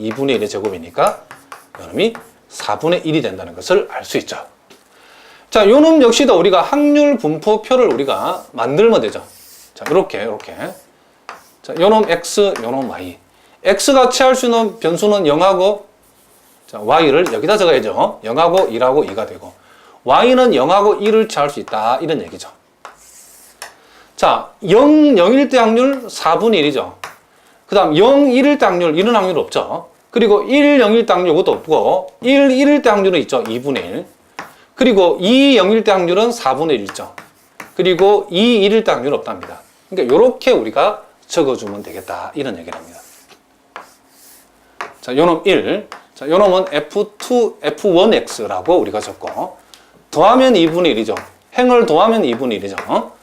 2분의 1의 제곱이니까 요놈이 4분의 1이 된다는 것을 알 수 있죠. 자, 요놈 역시도 우리가 확률 분포표를 우리가 만들면 되죠. 자, 이렇게, 이렇게. 자, 요놈 x, 요놈 y. x가 취할 수 있는 변수는 0하고, 자, y를 여기다 적어야죠. 0하고 1하고 2가 되고, y는 0하고 1을 취할 수 있다. 이런 얘기죠. 자, 0, 0일 때 확률 4분의 1이죠. 그 다음 0, 1일 때 확률, 이런 확률 없죠. 그리고 1, 0일 때 확률 이것도 없고, 1, 1일 때 확률은 있죠. 2분의 1. 그리고 2, 0일 때 확률은 4분의 1 있죠. 그리고 2, 1일 때 확률은 없답니다. 그러니까 이렇게 우리가 적어주면 되겠다. 이런 얘기를 합니다. 자, 요놈 1. 자, 요놈은 F2, F1X라고 우리가 적고, 더하면 2분의 1이죠. 행을 더하면 2분의 1이죠.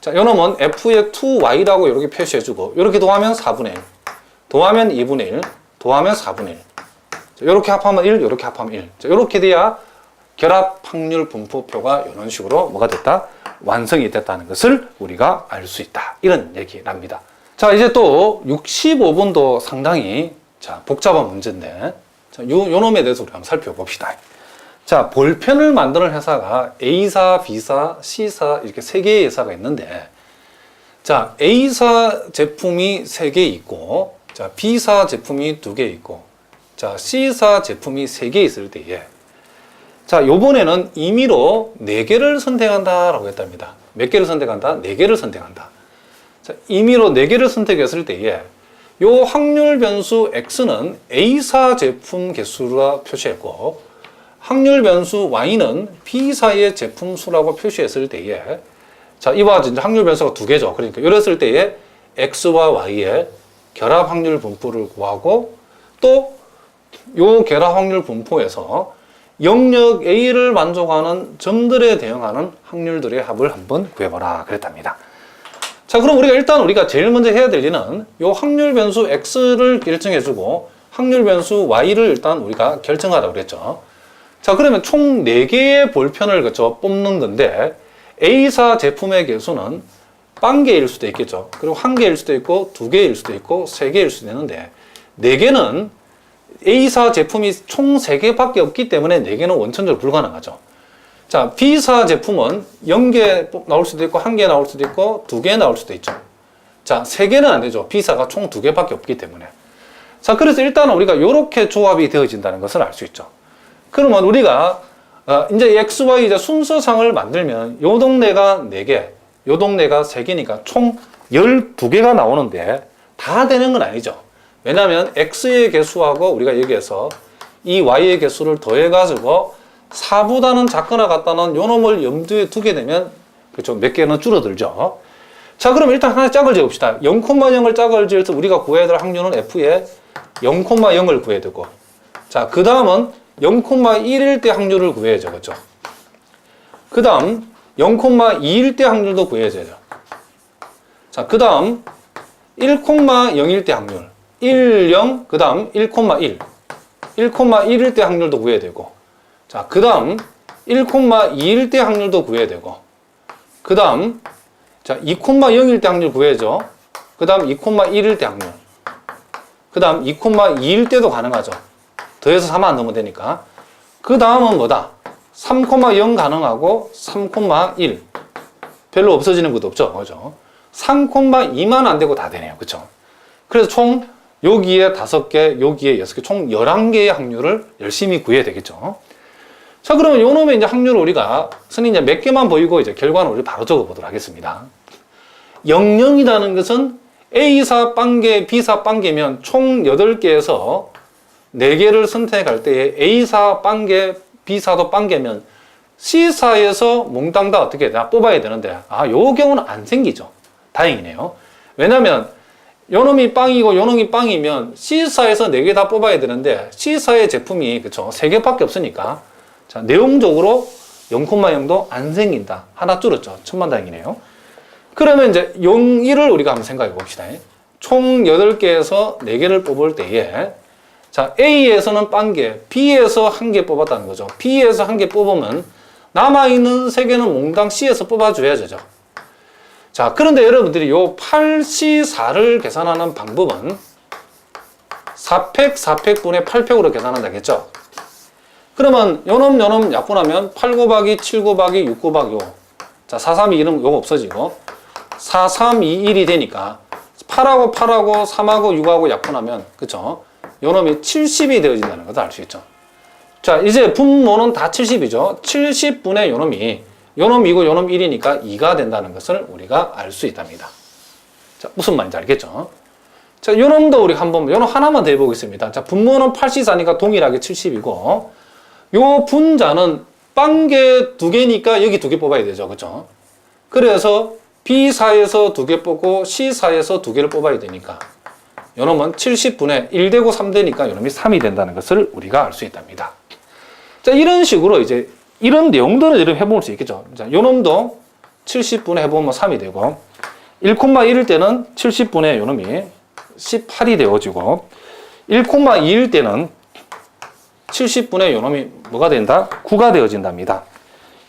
자, 요놈은 F의 2Y라고 이렇게 표시해주고, 이렇게 더하면 4분의 1. 더하면 2분의 1. 더하면 4분의 1. 자, 이렇게 합하면 1, 이렇게 합하면 1. 자, 이렇게 돼야 결합 확률 분포표가 이런 식으로 뭐가 됐다? 완성이 됐다는 것을 우리가 알 수 있다. 이런 얘기랍니다. 자, 이제 또 65번도 상당히 자, 복잡한 문제인데, 자, 요, 요 놈에 대해서 우리 한번 살펴봅시다. 자, 볼펜을 만드는 회사가 A사, B사, C사 이렇게 세 개의 회사가 있는데, 자, A사 제품이 세 개 있고, 자, B사 제품이 두 개 있고, 자, C사 제품이 세 개 있을 때에, 자, 요번에는 임의로 네 개를 선택한다라고 했답니다. 몇 개를 선택한다? 네 개를 선택한다. 자, 임의로 네 개를 선택했을 때에, 요 확률 변수 X는 A사 제품 개수라 표시했고, 확률 변수 y는 b사의 제품 수라고 표시했을 때에 자 이와 같이 확률 변수가 두 개죠. 그러니까 이랬을 때에 x와 y의 결합 확률 분포를 구하고 또 요 결합 확률 분포에서 영역 a를 만족하는 점들에 대응하는 확률들의 합을 한번 구해봐라 그랬답니다. 자 그럼 우리가 일단 우리가 제일 먼저 해야 될 일은 요 확률 변수 x를 결정해주고 확률 변수 y를 일단 우리가 결정하라고 그랬죠. 자, 그러면 총 4개의 볼펜을 그쵸, 뽑는 건데, A사 제품의 개수는 빵 개일 수도 있겠죠. 그리고 한 개일 수도 있고, 두 개일 수도 있고, 세 개일 수도 있는데, 4개는 A사 제품이 총 3개밖에 없기 때문에 4개는 원천적으로 불가능하죠. 자, B사 제품은 0개 나올 수도 있고, 1개 나올 수도 있고, 2개 나올 수도 있죠. 자, 3개는 안 되죠. B사가 총 2개밖에 없기 때문에. 자, 그래서 일단 우리가 이렇게 조합이 되어진다는 것을 알 수 있죠. 그러면 우리가 어, 이제 x, y 이제 순서상을 만들면 요 동네가 4개, 요 동네가 3개니까 총 12개가 나오는데 다 되는 건 아니죠. 왜냐하면 x의 개수하고 우리가 여기에서 이 y의 개수를 더해가지고 4보다는 작거나 같다는 요 놈을 염두에 두게 되면 그렇죠. 몇 개는 줄어들죠. 자, 그럼 일단 하나 짝을 지읍시다. 0,0을 짝을 지어서 우리가 구해야 될 확률은 f의 0,0을 구해야 되고 자, 그 다음은 0,1일 때 확률을 구해야죠. 그죠? 그 다음 0,2일 때 확률도 구해야죠. 자, 그 다음 1,0일 때 확률 1, 0, 그 다음 1,1 1,1일 때 확률도 구해야 되고 자, 그 다음 1,2일 때 확률도 구해야 되고 그 다음 자, 2,0일 때 확률 구해야죠. 그 다음 2,1일 때 확률 그 다음 2,2일 때도 가능하죠. 더해서 3안 넣으면 되니까. 그 다음은 뭐다? 3,0 가능하고 3,1. 별로 없어지는 것도 없죠. 그죠? 3,2만 안 되고 다 되네요. 그죠? 그래서 총 여기에 5개, 여기에 6개, 총 11개의 확률을 열심히 구해야 되겠죠. 자, 그러면 요 놈의 이제 확률을 우리가 선생님 이제 몇 개만 보이고 이제 결과는 우리 바로 적어 보도록 하겠습니다. 00이라는 것은 A사 빵개, B사 빵개면 총 8개에서 4개를 선택할 때에 A사 빵개, B사도 빵개면 C사에서 몽땅 다 어떻게 다 뽑아야 되는데 아, 요 경우는 안 생기죠. 다행이네요. 왜냐면 요 놈이 빵이고 요 놈이 빵이면 C사에서 4개 다 뽑아야 되는데 C사의 제품이 그쵸 3개밖에 없으니까 자, 내용적으로 0,0도 안 생긴다. 하나 줄었죠. 천만다행이네요. 그러면 이제 0, 1을 우리가 한번 생각해 봅시다. 총 8개에서 4개를 뽑을 때에 자, A에서는 빵개, B에서 한 개 뽑았다는 거죠. B에서 한 개 뽑으면 남아있는 3개는 몽땅 C에서 뽑아줘야죠. 자, 그런데 여러분들이 요 8C4를 계산하는 방법은 4팩, 4팩분의 8팩으로 계산한다겠죠? 그러면 요놈 요놈 약분하면 8 곱하기 7 곱하기 6 곱하기 5. 자, 4, 3, 2 이름 요거 없어지고 4, 3, 2, 1이 되니까 8하고 8하고 3하고 6하고 약분하면 그쵸? 요놈이 70이 되어진다는 것을 알 수 있죠. 자, 이제 분모는 다 70이죠. 70분의 요놈이 요놈이고 요놈 1이니까 2가 된다는 것을 우리가 알 수 있답니다. 자, 무슨 말인지 알겠죠? 자, 요놈도 우리 한번 요놈 하나만 더 해보겠습니다. 자, 분모는 84니까 동일하게 70이고 요 분자는 빵개 두 개니까 여기 두 개 뽑아야 되죠. 그죠? 그래서 B사에서 두 개 뽑고 C사에서 두 개를 뽑아야 되니까 요놈은 70분의 1 되고 3 되니까 요놈이 3이 된다는 것을 우리가 알 수 있답니다. 자, 이런 식으로 이제 이런 내용들을 이렇게 해볼 수 있겠죠. 자, 요놈도 70분의 해보면 3이 되고 1,1일 때는 70분의 요놈이 18이 되어지고 1,2일 때는 70분의 요놈이 뭐가 된다? 9가 되어진답니다.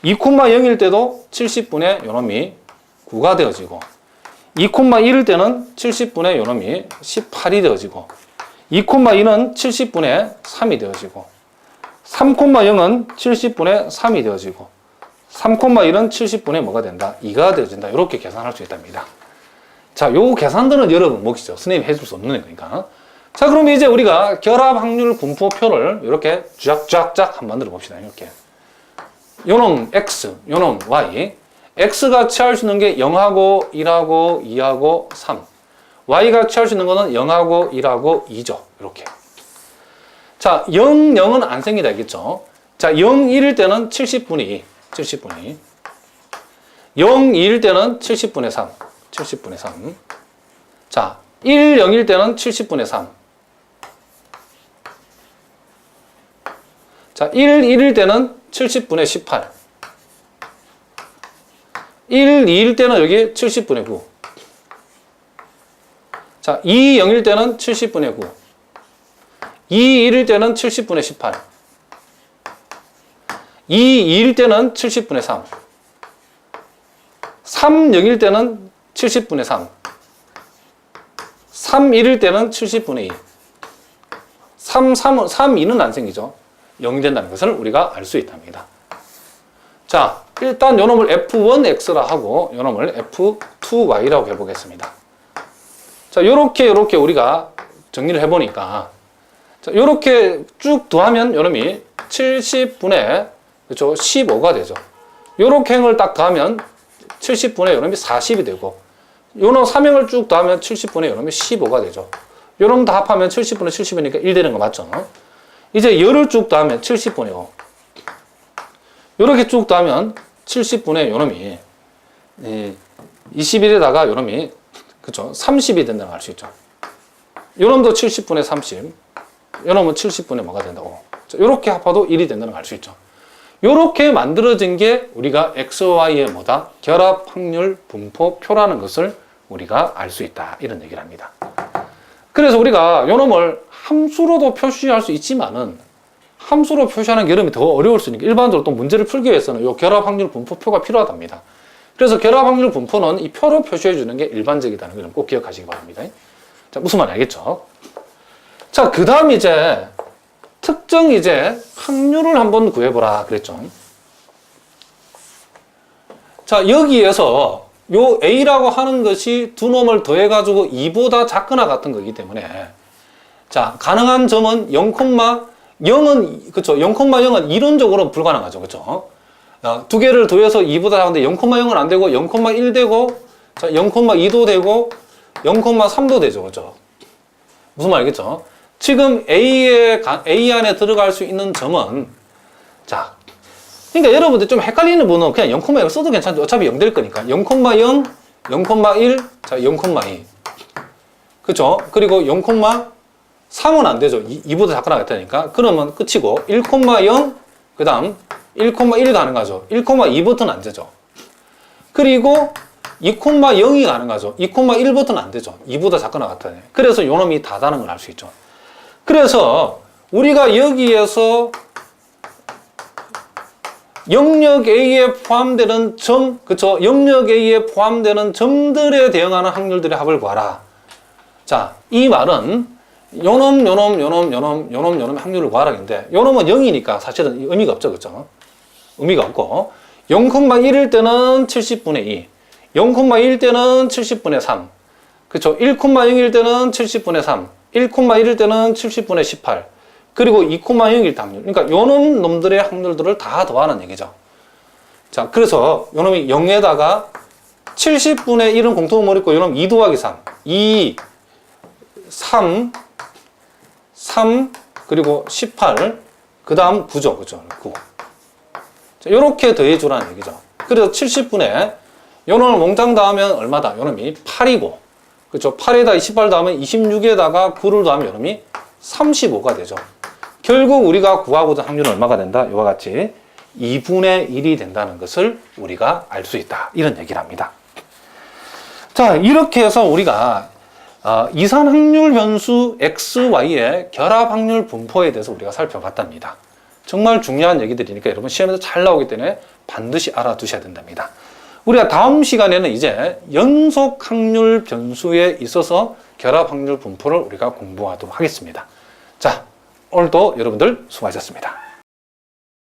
2,0일 때도 70분의 요놈이 9가 되어지고 2,1일 때는 70분의 요놈이 18이 되어지고 2,2는 70분의 3이 되어지고 3,0은 70분의 3이 되어지고 3,1은 70분의 뭐가 된다? 2가 되어진다. 이렇게 계산할 수 있답니다. 자, 요 계산들은 여러분 몫이죠. 선생님이 해줄 수 없는 거니까. 자, 그럼 이제 우리가 결합 확률 분포표를 이렇게 쫙쫙쫙 한번 만들어 봅시다. 이렇게. 요놈 X, 요놈 Y. X가 취할 수 있는 게 0하고 1하고 2하고 3. Y가 취할 수 있는 거는 0하고 1하고 2죠. 이렇게. 자, 0, 0은 안 생기다 겠죠 자, 0, 1일 때는 70분의 2. 70분의 2. 0, 2일 때는 70분의 3. 70분의 3. 자, 1, 0일 때는 70분의 3. 자, 1, 1일 때는 70분의 18. 1, 2일 때는 여기 70분의 9. 자, 2, 0일 때는 70분의 9. 2, 1일 때는 70분의 18. 2, 2일 때는 70분의 3. 3, 0일 때는 70분의 3. 3, 1일 때는 70분의 2. 3, 3, 3, 2는 안 생기죠. 0이 된다는 것을 우리가 알 수 있답니다. 자, 일단 요놈을 F1X라 하고 요놈을 F2Y라고 해보겠습니다. 자, 요렇게 요렇게 우리가 정리를 해보니까 자, 요렇게 쭉 더하면 요놈이 70분의 그렇죠? 15가 되죠. 요렇게 행을 딱 더하면 70분의 요놈이 40이 되고 요놈 3행을 쭉 더하면 70분의 요놈이 15가 되죠. 요놈 다 합하면 70분의 70이니까 1 되는 거 맞죠? 이제 열을 쭉 더하면 70분의 5. 요렇게 쭉 더하면 70분의 요놈이 21에다가 요놈이 그쵸 30이 된다는 걸알수 있죠. 요놈도 70분의 30. 요놈은 70분의 뭐가 된다고. 요렇게 합해도 1이 된다는 걸알수 있죠. 요렇게 만들어진 게 우리가 XY의 뭐다? 결합 확률 분포표라는 것을 우리가 알 수 있다. 이런 얘기를 합니다. 그래서 우리가 요놈을 함수로도 표시할 수 있지만은 함수로 표시하는 게 여름이 더 어려울 수 있으니까 일반적으로 또 문제를 풀기 위해서는 요 결합 확률 분포표가 필요하답니다. 그래서 결합 확률 분포는 이 표로 표시해 주는 게 일반적이다는 걸 꼭 기억하시기 바랍니다. 자, 무슨 말인지 알겠죠? 자, 그 다음 이제 특정 이제 확률을 한번 구해보라 그랬죠. 자, 여기에서 요 A라고 하는 것이 두 놈을 더해가지고 2보다 작거나 같은 거기 때문에 자, 가능한 점은 0,0은, 그쵸. 0,0은 이론적으로 불가능하죠. 그쵸. 어, 두 개를 더해서 2보다 작은데 0,0은 안 되고 0,1 되고 자, 0,2도 되고 0,3도 되죠. 그죠. 무슨 말이겠죠? 지금 A에, A 안에 들어갈 수 있는 점은 자, 그러니까 여러분들 좀 헷갈리는 분은 그냥 0,0을 써도 괜찮죠. 어차피 0 될 거니까. 0,0, 0,1, 자, 0,2. 그쵸? 그리고 0, 3은 안 되죠. 2, 보다 작거나 같다니까. 그러면 끝이고 1,0 그 다음 1,1 가능하죠. 1,2부터는 안 되죠. 그리고 2,0이 가능하죠. 2,1부터는 안 되죠. 2보다 작거나 같아요. 그래서 요놈이 다다는 걸 알 수 있죠. 그래서 우리가 여기에서 영역 A에 포함되는 점, 그쵸? 영역 A에 포함되는 점들에 대응하는 확률들의 합을 구하라. 자, 이 말은 요놈, 요놈, 요놈, 요놈, 요놈, 요놈 확률을 구하라는데 요놈은 0이니까 사실은 의미가 없죠. 그죠? 의미가 없고 0,1일 때는 70분의 2, 0,1일 때는 70분의 3, 그렇죠? 1,0일 때는 70분의 3, 1,1일 때는 70분의 18, 그리고 2,0일 때 확률. 그러니까 요놈 놈들의 확률들을 다 더하는 얘기죠. 자, 그래서 요놈이 0에다가 70분의 1은 공통은 뭐 있고 요놈 2 더하기 3, 2, 3, 3, 그리고 18, 그 다음 9죠. 그죠? 9. 자, 요렇게 더해 주라는 얘기죠. 그래서 70분에 요놈을 몽땅 더하면 얼마다? 요놈이 8이고, 그죠? 8에다 28 더하면 26에다가 9를 더하면 요놈이 35가 되죠. 결국 우리가 구하고자 확률은 얼마가 된다? 이와 같이 2분의 1이 된다는 것을 우리가 알 수 있다. 이런 얘기를 합니다. 자, 이렇게 해서 우리가 어, 이산 확률 변수 XY의 결합 확률 분포에 대해서 우리가 살펴봤답니다. 정말 중요한 얘기들이니까 여러분 시험에서 잘 나오기 때문에 반드시 알아두셔야 된답니다. 우리가 다음 시간에는 이제 연속 확률 변수에 있어서 결합 확률 분포를 우리가 공부하도록 하겠습니다. 자, 오늘도 여러분들 수고하셨습니다.